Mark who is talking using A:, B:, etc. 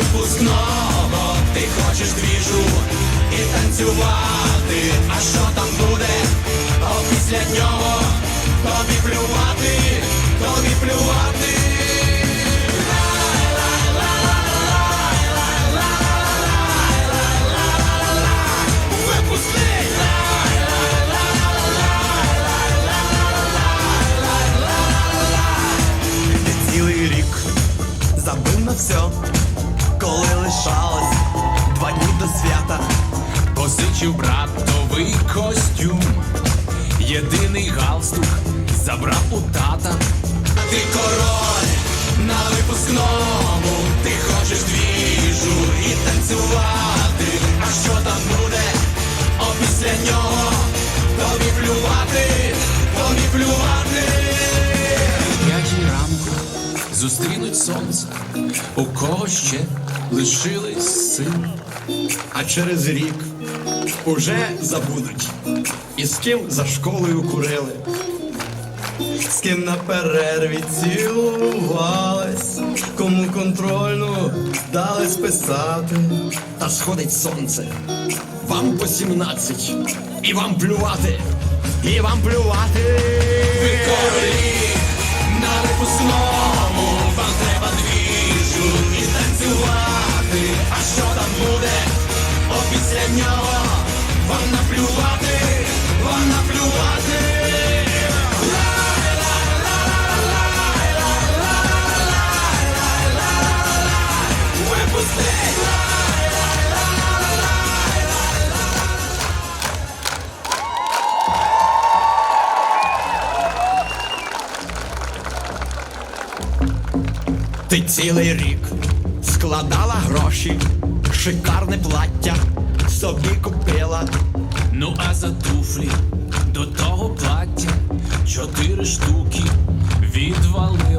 A: випускного, ти хочеш двіжу і танцювати. А що там
B: Позичив братовий костюм, єдиний галстук забрав у тата.
A: Ти король на випускному, ти хочеш двіжу і танцювати. А що там буде? О, після нього тобі плювати, тобі плювати.
B: Ранку зустрінуть сонце, у кого ще лишились сили.
A: А через рік уже забудуть, і з ким за школою курили, з ким на перерві цілувались, кому контрольну дали списати. Та сходить сонце, вам по сімнадцять, і вам плювати, і вам плювати. Ви королі на випускному, вам треба двіжу і танцювати. А що там буде? О, після нього вам наплювати, вам наплювати. Ти цілий рік складала гроші, шикарне плаття собі купила.
B: Ну а за туфлі до того плаття чотири штуки відвали.